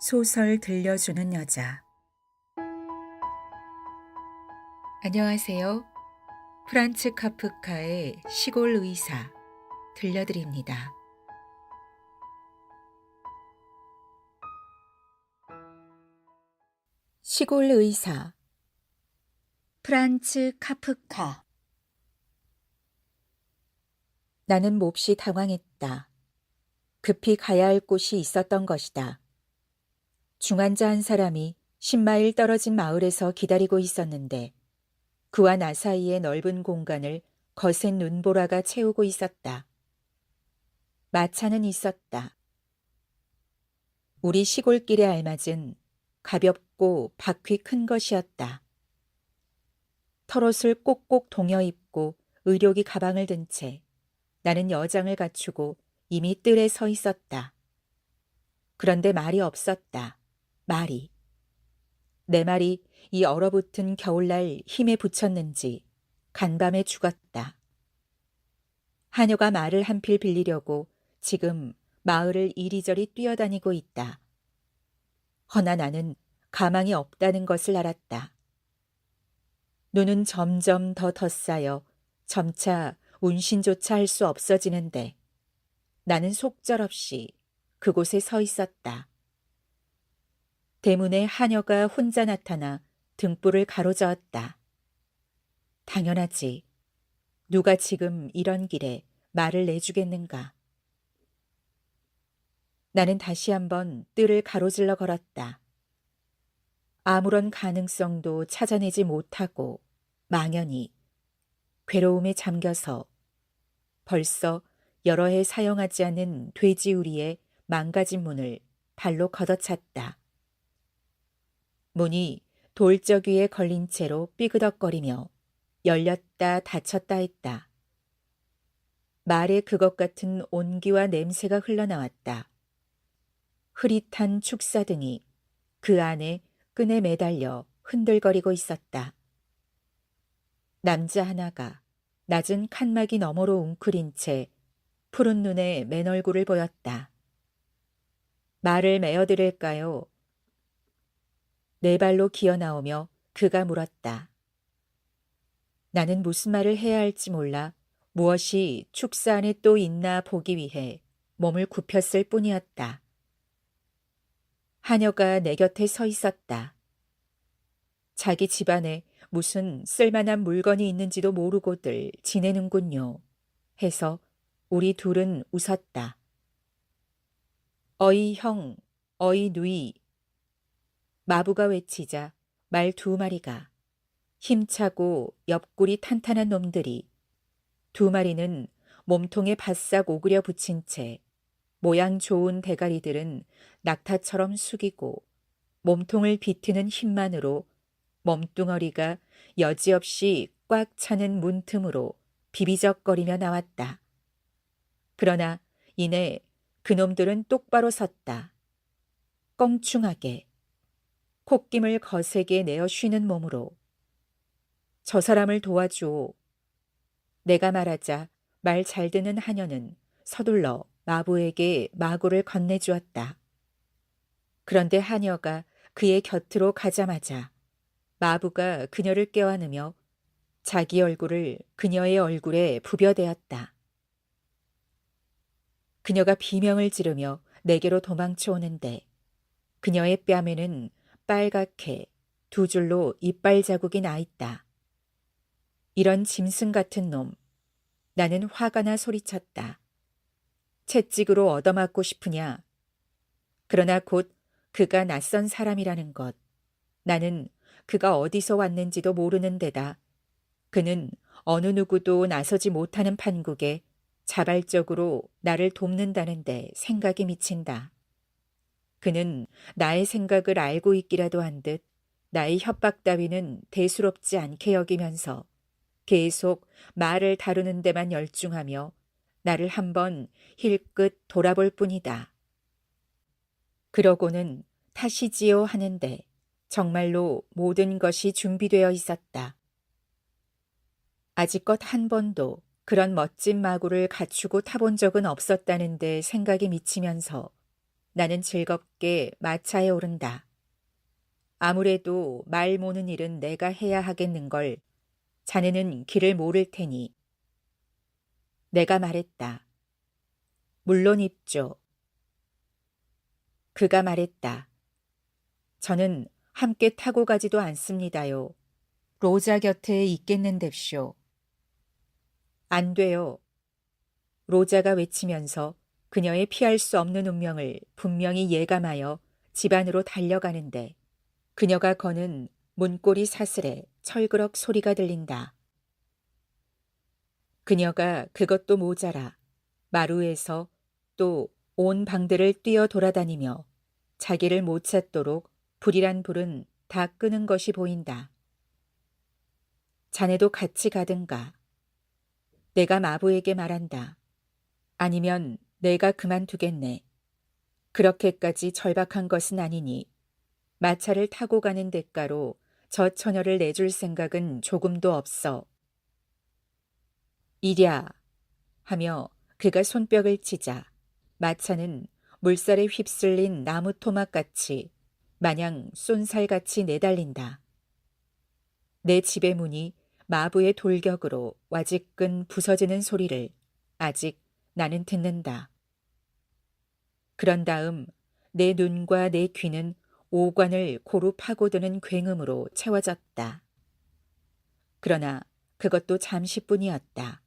소설 들려주는 여자 안녕하세요. 프란츠 카프카의 시골 의사 들려드립니다. 시골 의사 프란츠 카프카 나는 몹시 당황했다. 급히 가야 할 곳이 있었던 것이다. 중환자 한 사람이 10마일 떨어진 마을에서 기다리고 있었는데 그와 나 사이의 넓은 공간을 거센 눈보라가 채우고 있었다. 마차는 있었다. 우리 시골길에 알맞은 가볍고 바퀴 큰 것이었다. 털옷을 꼭꼭 동여 입고 의료기 가방을 든 채 나는 여장을 갖추고 이미 뜰에 서 있었다. 그런데 말이 없었다. 말이. 내 말이 이 얼어붙은 겨울날 힘에 붙였는지 간밤에 죽었다. 하녀가 말을 한 필 빌리려고 지금 마을을 이리저리 뛰어다니고 있다. 허나 나는 가망이 없다는 것을 알았다. 눈은 점점 더 덧싸여 점차 운신조차 할 수 없어지는데 나는 속절없이 그곳에 서 있었다. 대문에 하녀가 혼자 나타나 등불을 가로저었다. 당연하지. 누가 지금 이런 길에 말을 내주겠는가. 나는 다시 한번 뜰을 가로질러 걸었다. 아무런 가능성도 찾아내지 못하고 망연히 괴로움에 잠겨서 벌써 여러 해 사용하지 않은 돼지우리의 망가진 문을 발로 걷어찼다. 문이 돌적 위에 걸린 채로 삐그덕거리며 열렸다 닫혔다 했다. 말에 그것 같은 온기와 냄새가 흘러나왔다. 흐릿한 축사등이 그 안에 끈에 매달려 흔들거리고 있었다. 남자 하나가 낮은 칸막이 너머로 웅크린 채 푸른 눈에 맨 얼굴을 보였다. 말을 메어드릴까요? 네 발로 기어 나오며 그가 물었다. 나는 무슨 말을 해야 할지 몰라 무엇이 축사 안에 또 있나 보기 위해 몸을 굽혔을 뿐이었다. 하녀가 내 곁에 서 있었다. 자기 집안에 무슨 쓸만한 물건이 있는지도 모르고들 지내는군요. 해서 우리 둘은 웃었다. 어이 형, 어이 누이. 마부가 외치자 말 두 마리가 힘차고 옆구리 탄탄한 놈들이 두 마리는 몸통에 바싹 오그려 붙인 채 모양 좋은 대가리들은 낙타처럼 숙이고 몸통을 비트는 힘만으로 몸뚱어리가 여지없이 꽉 차는 문틈으로 비비적거리며 나왔다. 그러나 이내 그놈들은 똑바로 섰다. 껑충하게 콧김을 거세게 내어 쉬는 몸으로 저 사람을 도와주오. 내가 말하자 말 잘 듣는 하녀는 서둘러 마부에게 마구를 건네주었다. 그런데 하녀가 그의 곁으로 가자마자 마부가 그녀를 껴안으며 자기 얼굴을 그녀의 얼굴에 부벼대었다. 그녀가 비명을 지르며 내게로 도망쳐 오는데 그녀의 뺨에는 빨갛게 두 줄로 이빨 자국이 나 있다. 이런 짐승 같은 놈. 나는 화가 나 소리쳤다. 채찍으로 얻어맞고 싶으냐? 그러나 곧 그가 낯선 사람이라는 것. 나는 그가 어디서 왔는지도 모르는 데다 그는 어느 누구도 나서지 못하는 판국에 자발적으로 나를 돕는다는데 생각이 미친다. 그는 나의 생각을 알고 있기라도 한 듯 나의 협박 따위는 대수롭지 않게 여기면서 계속 말을 다루는 데만 열중하며 나를 한번 힐끗 돌아볼 뿐이다. 그러고는 타시지요 하는데 정말로 모든 것이 준비되어 있었다. 아직껏 한 번도 그런 멋진 마구를 갖추고 타본 적은 없었다는데 생각이 미치면서 나는 즐겁게 마차에 오른다. 아무래도 말 모는 일은 내가 해야 하겠는걸. 자네는 길을 모를 테니. 내가 말했다. 물론 입죠. 그가 말했다. 저는 함께 타고 가지도 않습니다요. 로자 곁에 있겠는데쇼. 안 돼요. 로자가 외치면서 그녀의 피할 수 없는 운명을 분명히 예감하여 집 안으로 달려가는데 그녀가 거는 문고리 사슬에 철그럭 소리가 들린다. 그녀가 그것도 모자라 마루에서 또 온 방들을 뛰어 돌아다니며 자기를 못 찾도록 불이란 불은 다 끄는 것이 보인다. 자네도 같이 가든가. 내가 마부에게 말한다. 아니면 내가 그만두겠네. 그렇게까지 절박한 것은 아니니 마차를 타고 가는 대가로 저 처녀를 내줄 생각은 조금도 없어. 이랴 하며 그가 손뼉을 치자 마차는 물살에 휩쓸린 나무 토막같이 마냥 쏜살같이 내달린다. 내 집의 문이 마부의 돌격으로 와지끈 부서지는 소리를 아직 나는 듣는다. 그런 다음 내 눈과 내 귀는 오관을 고루 파고드는 굉음으로 채워졌다. 그러나 그것도 잠시뿐이었다.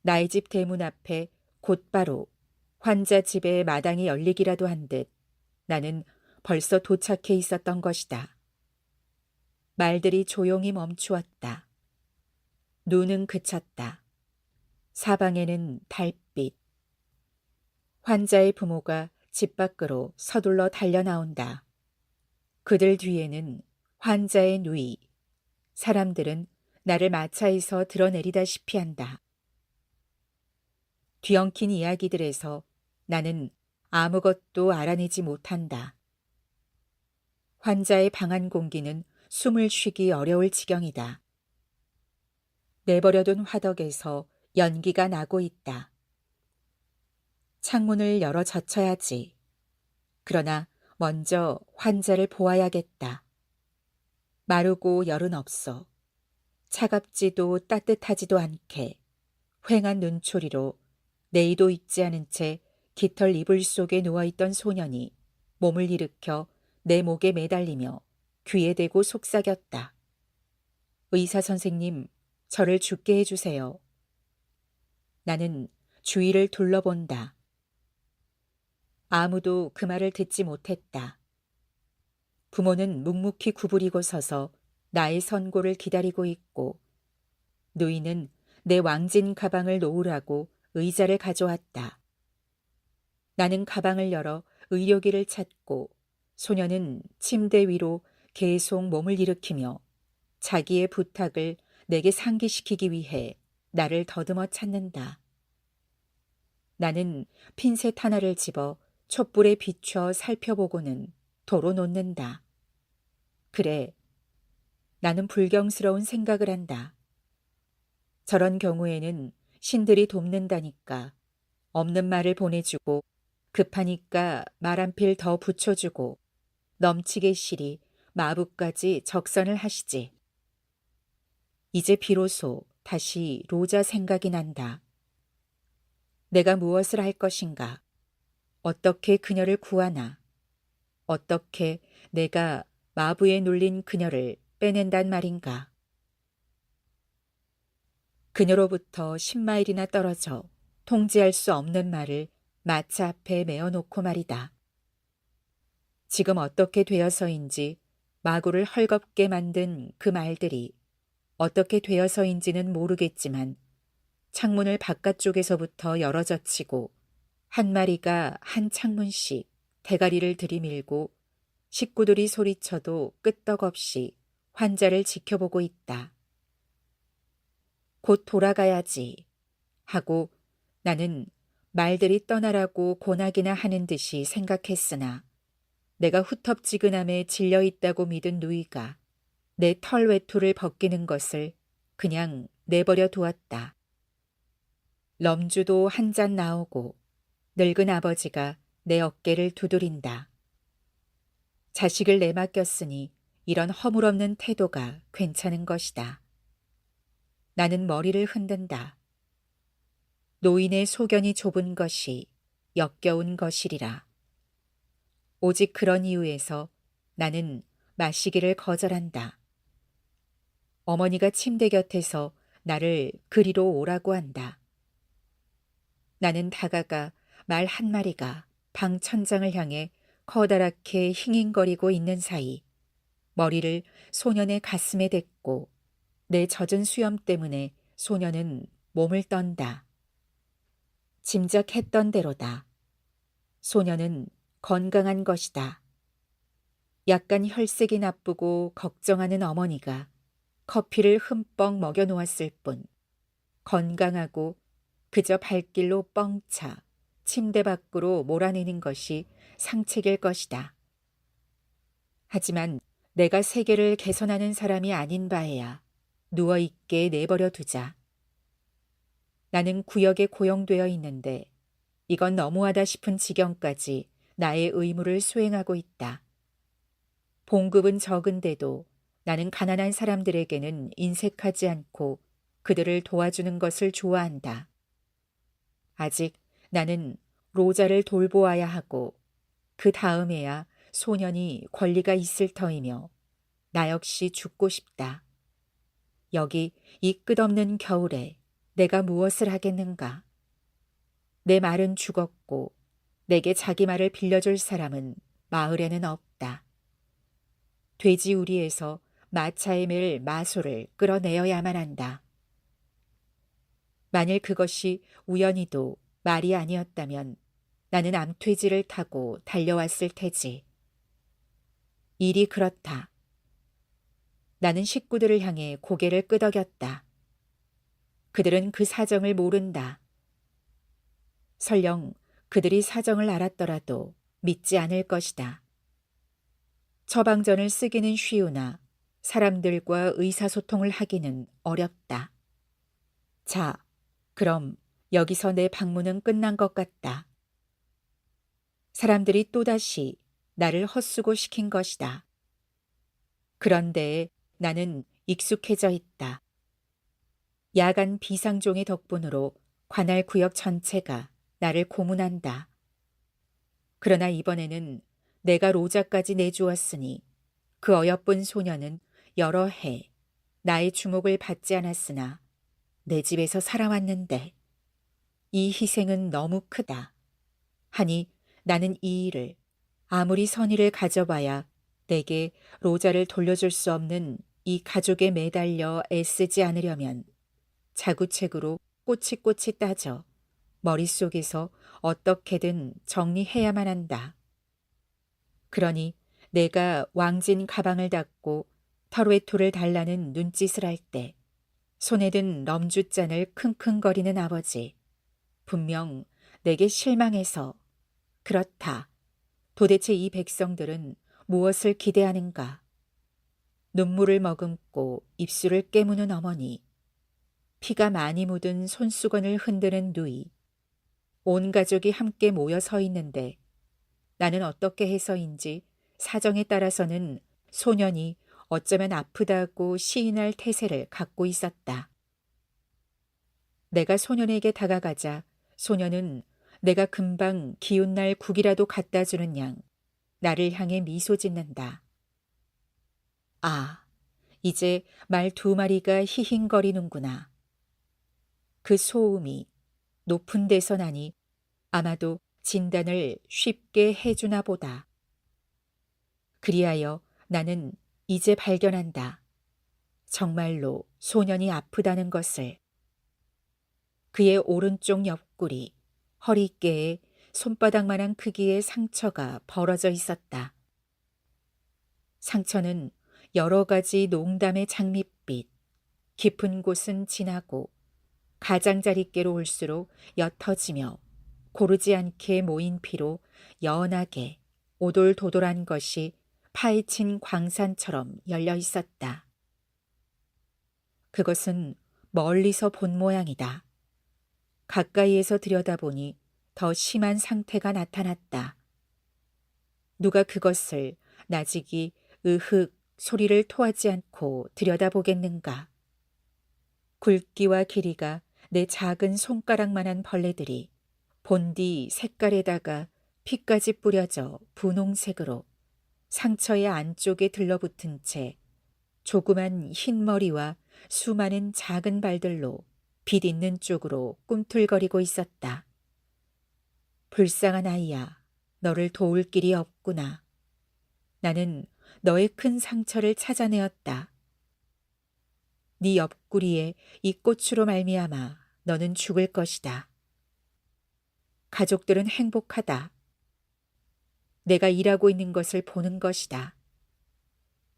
나의 집 대문 앞에 곧바로 환자 집의 마당이 열리기라도 한 듯 나는 벌써 도착해 있었던 것이다. 말들이 조용히 멈추었다. 눈은 그쳤다. 사방에는 달빛. 환자의 부모가 집 밖으로 서둘러 달려 나온다. 그들 뒤에는 환자의 누이. 사람들은 나를 마차에서 드러내리다시피 한다. 뒤엉킨 이야기들에서 나는 아무것도 알아내지 못한다. 환자의 방한 공기는 숨을 쉬기 어려울 지경이다. 내버려둔 화덕에서 연기가 나고 있다. 창문을 열어 젖혀야지. 그러나 먼저 환자를 보아야겠다. 마르고 열은 없어. 차갑지도 따뜻하지도 않게 휑한 눈초리로 내의도 있지 않은 채 깃털 이불 속에 누워있던 소년이 몸을 일으켜 내 목에 매달리며 귀에 대고 속삭였다. 의사 선생님, 저를 죽게 해주세요. 나는 주위를 둘러본다. 아무도 그 말을 듣지 못했다. 부모는 묵묵히 구부리고 서서 나의 선고를 기다리고 있고, 누이는 내 왕진 가방을 놓으라고 의자를 가져왔다. 나는 가방을 열어 의료기를 찾고 소녀는 침대 위로 계속 몸을 일으키며 자기의 부탁을 내게 상기시키기 위해 나를 더듬어 찾는다. 나는 핀셋 하나를 집어 촛불에 비춰 살펴보고는 도로 놓는다. 그래, 나는 불경스러운 생각을 한다. 저런 경우에는 신들이 돕는다니까 없는 말을 보내주고 급하니까 말 한 필 더 붙여주고 넘치게 시리 마부까지 적선을 하시지. 이제 비로소 다시 로자 생각이 난다. 내가 무엇을 할 것인가? 어떻게 그녀를 구하나? 어떻게 내가 마부에 눌린 그녀를 빼낸단 말인가? 그녀로부터 10마일이나 떨어져 통지할 수 없는 말을 마차 앞에 메어놓고 말이다. 지금 어떻게 되어서인지 마구를 헐겁게 만든 그 말들이 어떻게 되어서인지는 모르겠지만 창문을 바깥쪽에서부터 열어젖히고 한 마리가 한 창문씩 대가리를 들이밀고 식구들이 소리쳐도 끄떡없이 환자를 지켜보고 있다. 곧 돌아가야지 하고 나는 말들이 떠나라고 고나기나 하는 듯이 생각했으나 내가 후텁지근함에 질려 있다고 믿은 누이가 내 털 외투를 벗기는 것을 그냥 내버려 두었다. 럼주도 한 잔 나오고 늙은 아버지가 내 어깨를 두드린다. 자식을 내맡겼으니 이런 허물없는 태도가 괜찮은 것이다. 나는 머리를 흔든다. 노인의 소견이 좁은 것이 역겨운 것이리라. 오직 그런 이유에서 나는 마시기를 거절한다. 어머니가 침대 곁에서 나를 그리로 오라고 한다. 나는 다가가 말 한 마리가 방 천장을 향해 커다랗게 힝잉거리고 있는 사이 머리를 소년의 가슴에 댔고 내 젖은 수염 때문에 소년은 몸을 떤다. 짐작했던 대로다. 소년은 건강한 것이다. 약간 혈색이 나쁘고 걱정하는 어머니가 커피를 흠뻑 먹여 놓았을 뿐 건강하고 그저 발길로 뻥차 침대 밖으로 몰아내는 것이 상책일 것이다. 하지만 내가 세계를 개선하는 사람이 아닌 바에야 누워있게 내버려 두자. 나는 구역에 고용되어 있는데 이건 너무하다 싶은 지경까지 나의 의무를 수행하고 있다. 봉급은 적은데도 나는 가난한 사람들에게는 인색하지 않고 그들을 도와주는 것을 좋아한다. 아직 나는 로자를 돌보아야 하고 그 다음에야 소년이 권리가 있을 터이며 나 역시 죽고 싶다. 여기 이 끝없는 겨울에 내가 무엇을 하겠는가? 내 말은 죽었고 내게 자기 말을 빌려줄 사람은 마을에는 없다. 돼지 우리에서 마차에 맬 마소를 끌어내어야만 한다. 만일 그것이 우연히도 말이 아니었다면 나는 암퇴지를 타고 달려왔을 테지. 일이 그렇다. 나는 식구들을 향해 고개를 끄덕였다. 그들은 그 사정을 모른다. 설령 그들이 사정을 알았더라도 믿지 않을 것이다. 처방전을 쓰기는 쉬우나 사람들과 의사소통을 하기는 어렵다. 자, 그럼 여기서 내 방문은 끝난 것 같다. 사람들이 또다시 나를 헛수고 시킨 것이다. 그런데 나는 익숙해져 있다. 야간 비상종의 덕분으로 관할 구역 전체가 나를 고문한다. 그러나 이번에는 내가 로자까지 내주었으니 그 어여쁜 소녀는 여러 해 나의 주목을 받지 않았으나 내 집에서 살아왔는데 이 희생은 너무 크다. 하니 나는 이 일을 아무리 선의를 가져봐야 내게 로자를 돌려줄 수 없는 이 가족에 매달려 애쓰지 않으려면 자구책으로 꼬치꼬치 따져 머릿속에서 어떻게든 정리해야만 한다. 그러니 내가 왕진 가방을 닫고 털웨토를 달라는 눈짓을 할 때 손에 든 럼주잔을 킁킁거리는 아버지. 분명 내게 실망해서 그렇다. 도대체 이 백성들은 무엇을 기대하는가? 눈물을 머금고 입술을 깨무는 어머니. 피가 많이 묻은 손수건을 흔드는 누이. 온 가족이 함께 모여 서 있는데 나는 어떻게 해서인지 사정에 따라서는 소년이 어쩌면 아프다고 시인할 태세를 갖고 있었다. 내가 소년에게 다가가자 소년은 내가 금방 기운날 국이라도 갖다 주는 양 나를 향해 미소 짓는다. 아, 이제 말 두 마리가 히힝거리는구나. 그 소음이 높은 데서 나니 아마도 진단을 쉽게 해주나 보다. 그리하여 나는 이제 발견한다. 정말로 소년이 아프다는 것을. 그의 오른쪽 옆구리, 허리께에 손바닥만한 크기의 상처가 벌어져 있었다. 상처는 여러 가지 농담의 장밋빛, 깊은 곳은 진하고 가장자리께로 올수록 옅어지며 고르지 않게 모인 피로 연하게 오돌도돌한 것이 파헤친 광산처럼 열려 있었다. 그것은 멀리서 본 모양이다. 가까이에서 들여다보니 더 심한 상태가 나타났다. 누가 그것을 나직이 으흑 소리를 토하지 않고 들여다보겠는가. 굵기와 길이가 내 작은 손가락만한 벌레들이 본디 색깔에다가 피까지 뿌려져 분홍색으로 상처의 안쪽에 들러붙은 채 조그만 흰 머리와 수많은 작은 발들로 빛 있는 쪽으로 꿈틀거리고 있었다. 불쌍한 아이야, 너를 도울 길이 없구나. 나는 너의 큰 상처를 찾아내었다. 네 옆구리에 이 꽃으로 말미암아 너는 죽을 것이다. 가족들은 행복하다. 내가 일하고 있는 것을 보는 것이다.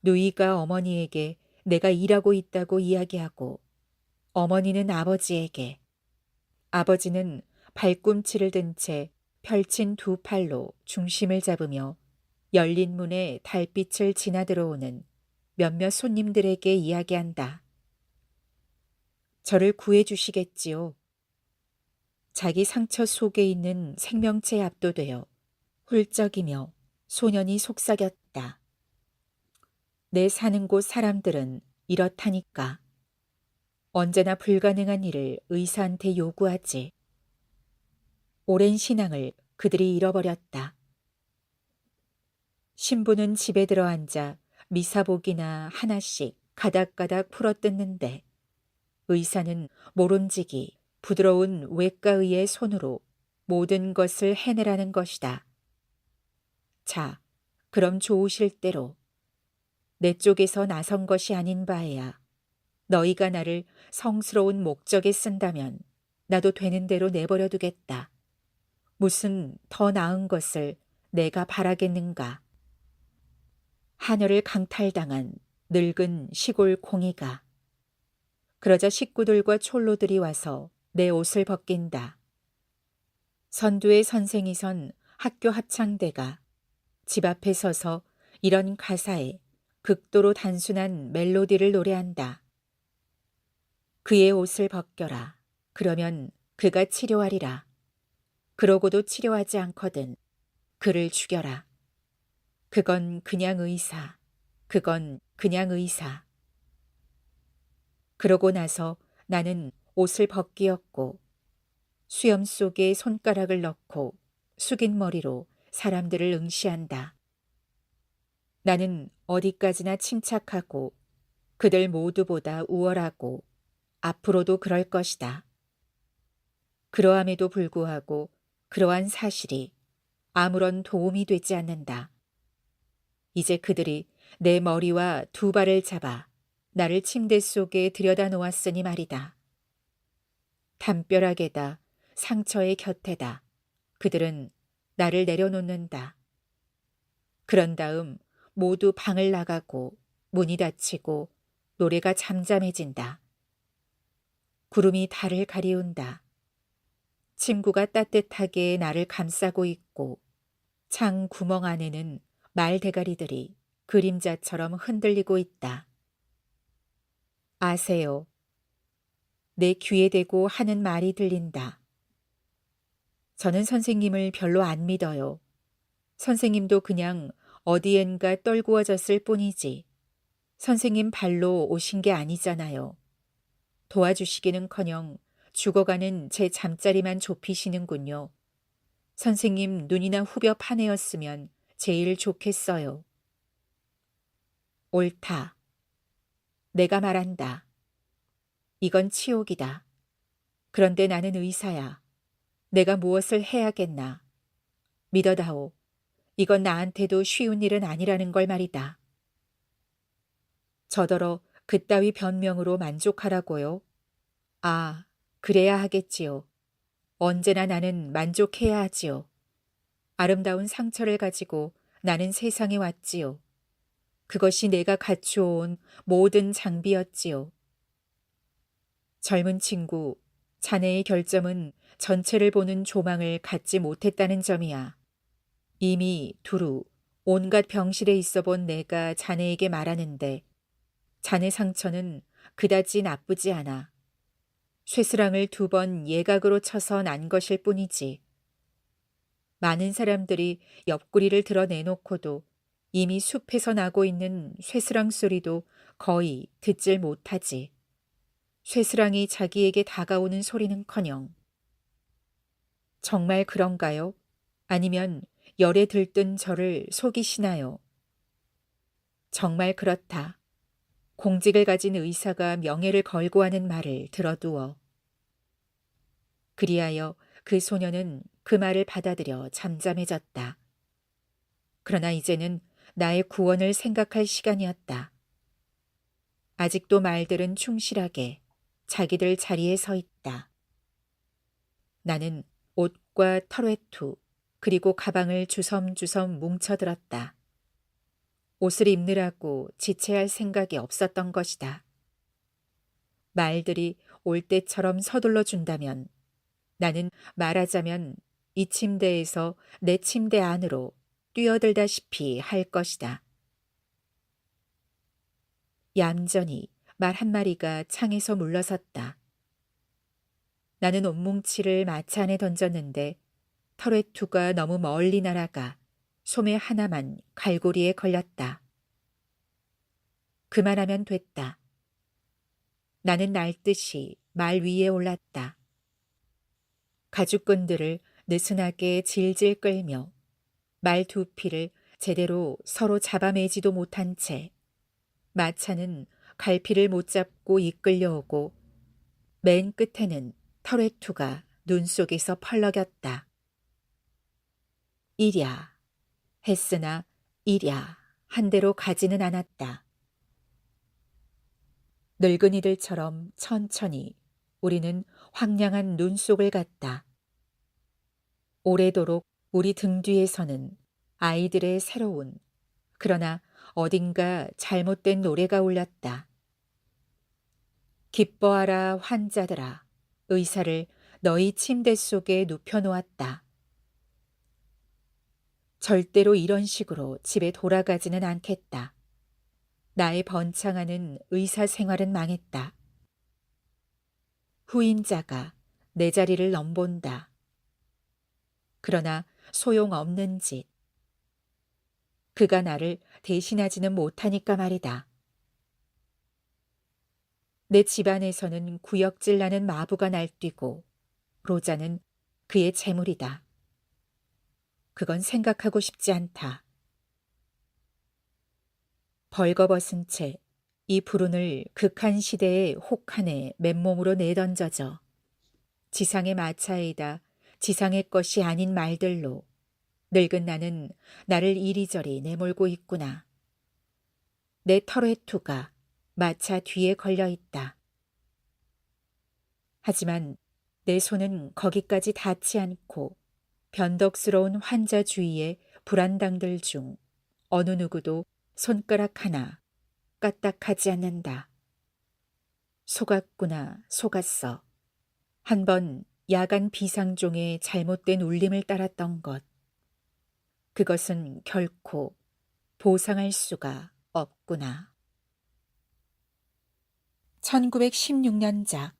누이가 어머니에게 내가 일하고 있다고 이야기하고 어머니는 아버지에게 아버지는 발꿈치를 든 채 펼친 두 팔로 중심을 잡으며 열린 문에 달빛을 지나 들어오는 몇몇 손님들에게 이야기한다. 저를 구해 주시겠지요. 자기 상처 속에 있는 생명체에 압도되어 훌쩍이며 소년이 속삭였다. 내 사는 곳 사람들은 이렇다니까. 언제나 불가능한 일을 의사한테 요구하지. 오랜 신앙을 그들이 잃어버렸다. 신부는 집에 들어앉아 미사복이나 하나씩 가닥가닥 풀어뜯는데 의사는 모름지기 부드러운 외과의의 손으로 모든 것을 해내라는 것이다. 자, 그럼 좋으실 대로 내 쪽에서 나선 것이 아닌 바에야 너희가 나를 성스러운 목적에 쓴다면 나도 되는 대로 내버려 두겠다. 무슨 더 나은 것을 내가 바라겠는가. 하늘을 강탈당한 늙은 시골 공이가 그러자 식구들과 촐로들이 와서 내 옷을 벗긴다. 선두의 선생이 선 학교 합창대가 집 앞에 서서 이런 가사에 극도로 단순한 멜로디를 노래한다. 그의 옷을 벗겨라. 그러면 그가 치료하리라. 그러고도 치료하지 않거든. 그를 죽여라. 그건 그냥 의사. 그건 그냥 의사. 그러고 나서 나는 옷을 벗기었고 수염 속에 손가락을 넣고 숙인 머리로 사람들을 응시한다. 나는 어디까지나 침착하고 그들 모두보다 우월하고 앞으로도 그럴 것이다. 그러함에도 불구하고 그러한 사실이 아무런 도움이 되지 않는다. 이제 그들이 내 머리와 두 발을 잡아 나를 침대 속에 들여다 놓았으니 말이다. 담벼락에다 상처의 곁에다 그들은 나를 내려놓는다. 그런 다음 모두 방을 나가고 문이 닫히고 노래가 잠잠해진다. 구름이 달을 가리운다. 친구가 따뜻하게 나를 감싸고 있고 창 구멍 안에는 말 대가리들이 그림자처럼 흔들리고 있다. 아세요. 내 귀에 대고 하는 말이 들린다. 저는 선생님을 별로 안 믿어요. 선생님도 그냥 어디엔가 떨구어졌을 뿐이지. 선생님 발로 오신 게 아니잖아요. 도와주시기는커녕 죽어가는 제 잠자리만 좁히시는군요. 선생님 눈이나 후벼 파내었으면 제일 좋겠어요. 옳다. 내가 말한다. 이건 치욕이다. 그런데 나는 의사야. 내가 무엇을 해야겠나. 믿어다오. 이건 나한테도 쉬운 일은 아니라는 걸 말이다. 저더러 그따위 변명으로 만족하라고요? 아, 그래야 하겠지요. 언제나 나는 만족해야 하지요. 아름다운 상처를 가지고 나는 세상에 왔지요. 그것이 내가 갖추어온 모든 장비였지요. 젊은 친구, 자네의 결점은 전체를 보는 조망을 갖지 못했다는 점이야. 이미 두루 온갖 병실에 있어 본 내가 자네에게 말하는데 자네 상처는 그다지 나쁘지 않아. 쇠스랑을 두 번 예각으로 쳐서 난 것일 뿐이지. 많은 사람들이 옆구리를 드러내놓고도 이미 숲에서 나고 있는 쇠스랑 소리도 거의 듣질 못하지. 쇠스랑이 자기에게 다가오는 소리는커녕 정말 그런가요? 아니면 열에 들뜬 저를 속이시나요? 정말 그렇다. 공직을 가진 의사가 명예를 걸고 하는 말을 들어두어. 그리하여 그 소녀는 그 말을 받아들여 잠잠해졌다. 그러나 이제는 나의 구원을 생각할 시간이었다. 아직도 말들은 충실하게 자기들 자리에 서 있다. 나는 옷과 털외투 그리고 가방을 주섬주섬 뭉쳐들었다. 옷을 입느라고 지체할 생각이 없었던 것이다. 말들이 올 때처럼 서둘러 준다면 나는 말하자면 이 침대에서 내 침대 안으로 뛰어들다시피 할 것이다. 얌전히 말 한 마리가 창에서 물러섰다. 나는 옷뭉치를 마차 안에 던졌는데 털외투가 너무 멀리 날아가 소매 하나만 갈고리에 걸렸다. 그만하면 됐다. 나는 날듯이 말 위에 올랐다. 가죽끈들을 느슨하게 질질 끌며 말 두 피를 제대로 서로 잡아매지도 못한 채 마차는 갈피를 못 잡고 이끌려오고 맨 끝에는 털외투가 눈 속에서 펄럭였다. 이랴 했으나 이랴 한 대로 가지는 않았다. 늙은이들처럼 천천히 우리는 황량한 눈 속을 갔다. 오래도록 우리 등 뒤에서는 아이들의 새로운 그러나 어딘가 잘못된 노래가 울렸다. 기뻐하라 환자들아 의사를 너희 침대 속에 눕혀놓았다. 절대로 이런 식으로 집에 돌아가지는 않겠다. 나의 번창하는 의사 생활은 망했다. 후임자가 내 자리를 넘본다. 그러나 소용없는 짓. 그가 나를 대신하지는 못하니까 말이다. 내 집안에서는 구역질 나는 마부가 날뛰고 로자는 그의 재물이다. 그건 생각하고 싶지 않다. 벌거벗은 채 이 불운을 극한 시대의 혹한에 맨몸으로 내던져져 지상의 마차에다 지상의 것이 아닌 말들로 늙은 나는 나를 이리저리 내몰고 있구나. 내 털외투가 마차 뒤에 걸려 있다. 하지만 내 손은 거기까지 닿지 않고 변덕스러운 환자 주위의 불안당들 중 어느 누구도 손가락 하나 까딱하지 않는다. 속았구나, 속았어. 한 번 야간 비상종의 잘못된 울림을 따랐던 것. 그것은 결코 보상할 수가 없구나. 1916년작